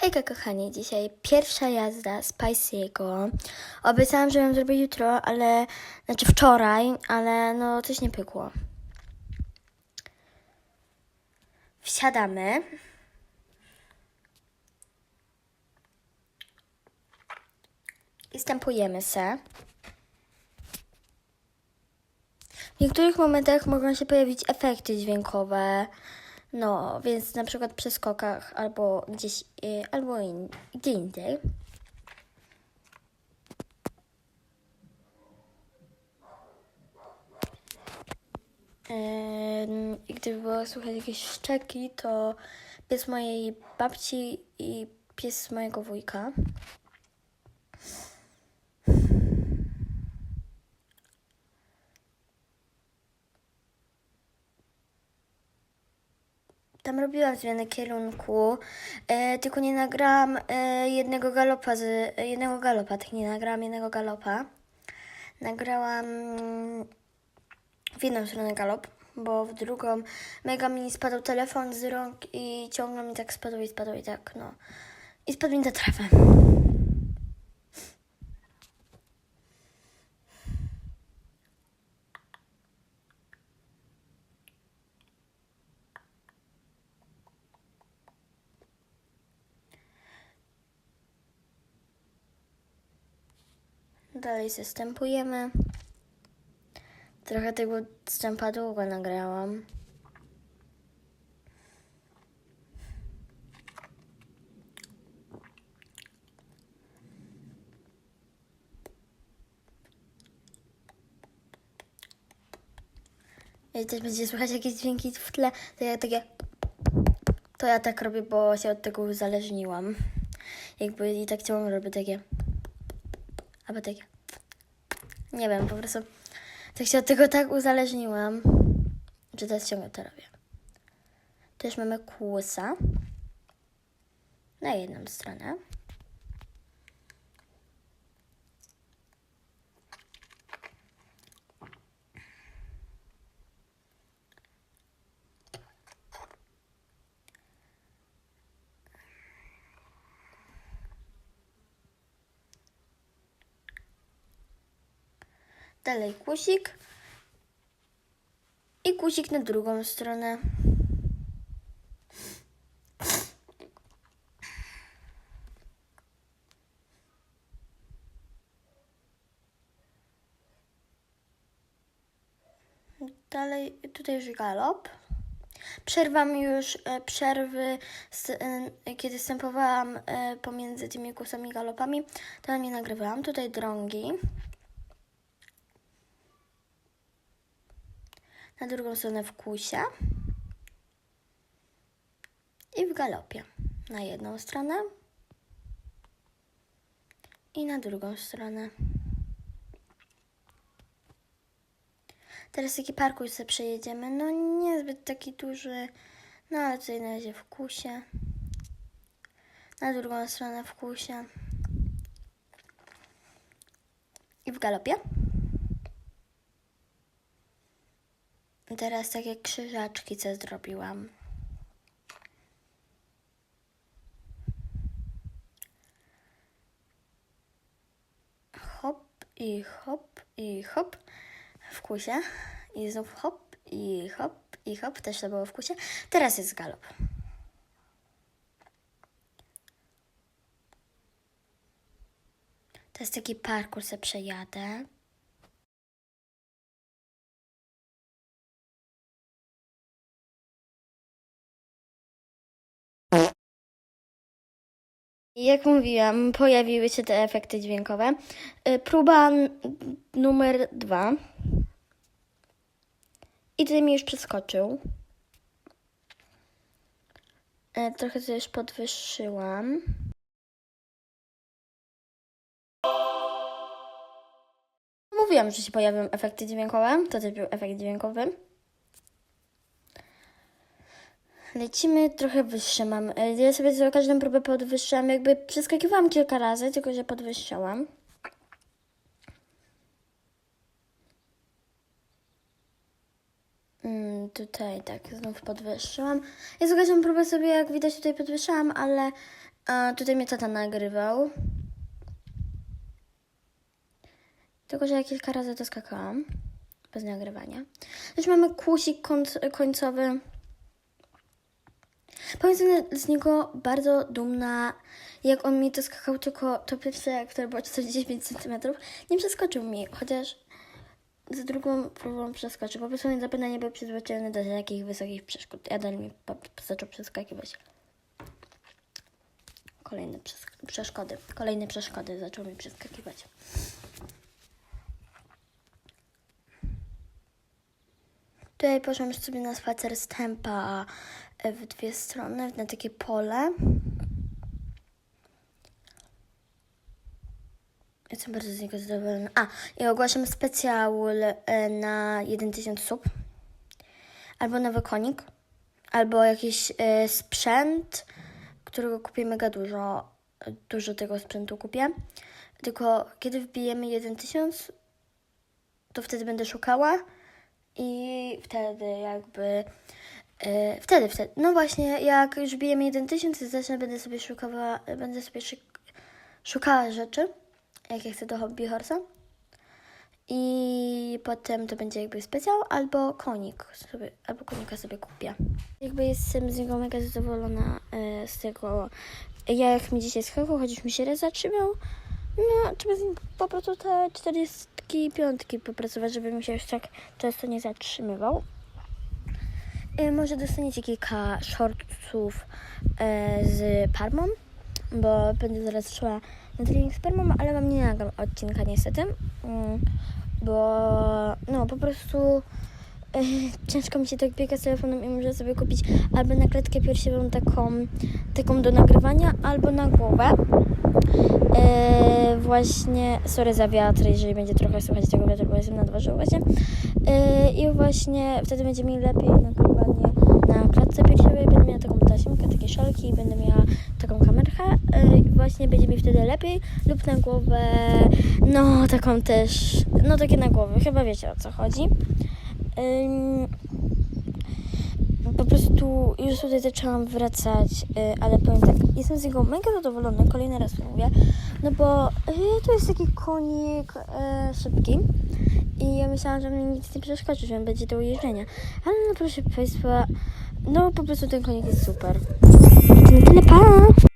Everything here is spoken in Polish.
Hejka kochani, dzisiaj pierwsza jazda z Pisego. Obiecałam, że ją zrobię jutro, ale, znaczy wczoraj, ale no coś nie pykło. Wsiadamy. I stępujemy se. W niektórych momentach mogą się pojawić efekty dźwiękowe. No, więc na przykład przy skokach albo gdzieś, y, albo in, gdzie indziej. I gdyby było słychać jakieś szczeki, to pies mojej babci i pies mojego wujka. Tam robiłam zmianę kierunku, e, tylko nie nagrałam e, jednego galopa, z, e, jednego galopa, tak nie nagrałam jednego galopa. Nagrałam mm, w jedną stronę galop, bo w drugą mega mi spadł telefon z rąk i ciągle mi tak spadł i spadł i tak, no. I spadł mi na trawę. Dalej zastępujemy. Trochę tego wstępa długo nagrałam. I też będzie słychać jakieś dźwięki w tle, to ja takie... To ja tak robię, bo się od tego uzależniłam. Jakby i tak ciągle robię takie... Albo takie... Nie wiem, po prostu tak się od tego tak uzależniłam, że teraz ciągle to robię. Też mamy kłusa na jedną stronę. Dalej kusik. I kusik na drugą stronę. Dalej, tutaj już galop. Przerwam już e, przerwy, z, e, kiedy stępowałam e, pomiędzy tymi kusami i galopami, to nie nagrywałam. Tutaj drągi. Na drugą stronę w kusie i w galopie. Na jedną stronę i na drugą stronę. Teraz taki parkour sobie przejedziemy. No niezbyt taki duży, no ale tutaj na razie w kusie. Na drugą stronę w kusie. I w galopie. Teraz takie krzyżaczki, co zrobiłam. Hop i hop i hop w kusie. I znów hop i hop i hop. Też to było w kusie. Teraz jest galop. To jest taki parkour, se przejadę. Jak mówiłam, pojawiły się te efekty dźwiękowe. Y, Próba numer dwa. I tutaj mi już przeskoczył. Y, Trochę to już podwyższyłam. Mówiłam, że się pojawią efekty dźwiękowe. To też był efekt dźwiękowy. Lecimy trochę wyższe mam. e, Ja sobie za każdą próbę podwyższam. Jakby przeskakiwałam kilka razy, tylko że podwyższałam. Mm, tutaj tak, znów podwyższyłam. Ja za każdą próbę sobie, jak widać, tutaj podwyższałam, ale A tutaj mnie tata nagrywał. Tylko, że ja kilka razy to skakałam. Bez nagrywania. Już mamy kłusik końc- końcowy. Sobie z niego bardzo dumna. Jak on mi to skakał, tylko to pierwsze, które było 45 cm, nie przeskoczył mi, chociaż z drugą próbą przeskoczył. Po prostu on zapewne nie był przyzwyczajony do takich wysokich przeszkód. Ja dalej mi zaczął przeskakiwać. Kolejne przes- przeszkody. Kolejne przeszkody zaczął mi przeskakiwać. Tutaj poszłam sobie na spacer z tempa e, w dwie strony, na takie pole. Jestem bardzo z niego zadowolona. A, i ogłaszam specjał e, na 1000 sub. Albo nowy konik, albo jakiś e, sprzęt, którego kupię mega dużo. Dużo tego sprzętu kupię. Tylko kiedy wbijemy 1000, to wtedy będę szukała i wtedy jakby. e, wtedy, wtedy. No właśnie, jak już bijemy 1000, to zacznę, będę sobie szukała, będę sobie szukała rzeczy, jakie chcę do hobby horsa. I potem to będzie jakby specjał albo konik sobie, albo konika sobie kupię. Jakby jestem z niego mega zadowolona e, z tego, jak mi dzisiaj skakał, chociaż mi się raz zatrzymał. No, trzeba po prostu te 45 popracować, żeby się już tak często nie zatrzymywał. E, może dostaniecie kilka shortsów e, z Parmą, bo będę zaraz szła na trening z Parmą, ale wam nie nagram odcinka niestety, mm, bo no po prostu e, ciężko mi się tak biega z telefonem i muszę sobie kupić albo na klatkę piersiową taką, taką do nagrywania, albo na głowę. E, właśnie, sorry za wiatr, jeżeli będzie trochę słychać tego wiatru, bo jestem na dworze właśnie. E, I właśnie wtedy będzie mi lepiej nagrywanie na klatce piersiowej. Będę miała taką taśmkę, takie szelki i będę miała taką kamerkę. I właśnie będzie mi wtedy lepiej lub na głowę, no taką też, no takie na głowę, chyba wiecie o co chodzi. Ym, po prostu już tutaj zaczęłam wracać, y, ale powiem tak, jestem z niego mega zadowolona, kolejny raz mówię, no bo y, to jest taki konik y, szybki i ja myślałam, że mnie nic nie przeszkodzi, że będzie do ujeżdżenia, ale no proszę Państwa, no po prostu ten konik jest super. Tyle, pa!